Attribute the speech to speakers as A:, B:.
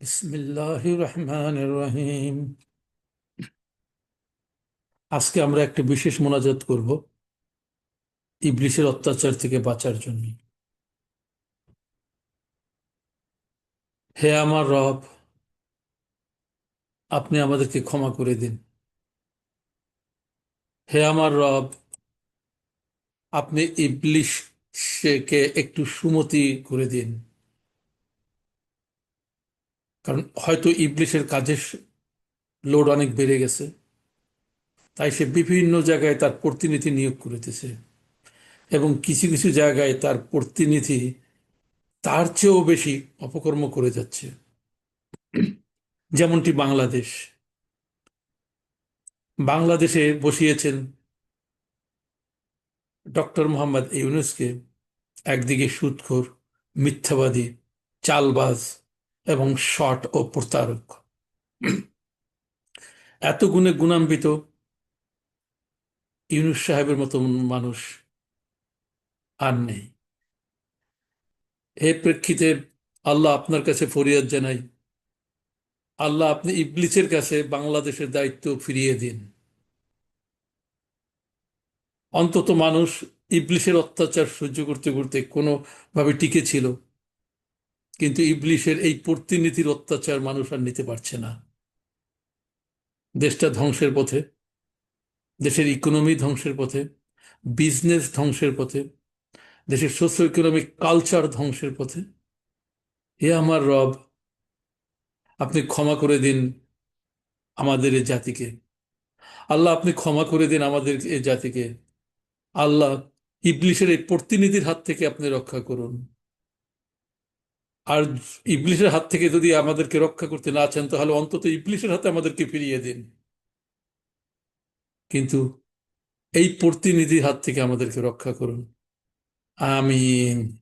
A: বিসমিল্লাহ রহমান রহিম আজকে আমরা একটা বিশেষ মোনাজাত করব ইবলিশের অত্যাচার থেকে বাঁচার জন্য। হে আমার রব, আপনি আমাদেরকে ক্ষমা করে দিন। হে আমার রব, আপনি ইবলিশকে একটু সুমতি করে দিন। কারণ হয়তো ইবলিশের কাজের লোড অনেক বেড়ে গেছে। তাই সে বিভিন্ন জায়গায় তার প্রতিনিধি নিয়োগ করিতেছে এবং কিছু কিছু জায়গায় তার প্রতিনিধি তার চেয়েও বেশি অপকর্ম করে যাচ্ছে। যেমনটি বাংলাদেশ। বাংলাদেশে বসিয়েছেন ডক্টর মোহাম্মদ ইউনুসকে একদিকে সুদখোর, মিথ্যাবাদী, চালবাজ এবং শট ও প্রতারক। এত গুণে গুণান্বিত ইউনুস সাহেবের মতো মানুষ আর নেই। এ প্রেক্ষিতে আল্লাহ আপনার কাছে ফরিয়াদ জানাই। আল্লাহ আপনি ইবলিসের কাছে বাংলাদেশের দায়িত্ব ফিরিয়ে দিন। অন্তত মানুষ ইবলিশের অত্যাচার সহ্য করতে করতে কোনোভাবে টিকে ছিল। কিন্তু ইবলিশের এই প্রতিনিধির অত্যাচার মানুষ আর নিতে পারছে না। দেশটা ধ্বংসের পথে, দেশের ইকোনমি ধ্বংসের পথে বিজনেস ধ্বংসের পথে, দেশের সোশ্য ইকোনমিক কালচার ধ্বংসের পথে। হে আমার রব, আপনি ক্ষমা করে দিন আমাদের এই জাতিকে। আল্লাহ, আপনি ক্ষমা করে দিন আমাদের এই জাতিকে। আল্লাহ, ইবলিশের এই প্রতিনিধির হাত থেকে আপনি রক্ষা করুন। আর ইবলিশের হাত থেকে যদি আমাদেরকে রক্ষা করতে না চান, তাহলে অন্তত ইবলিশের হাতে আমাদেরকে ফিরিয়ে দিন। কিন্তু এই প্রতিনিধির হাত থেকে আমাদেরকে রক্ষা করুন। আমিন।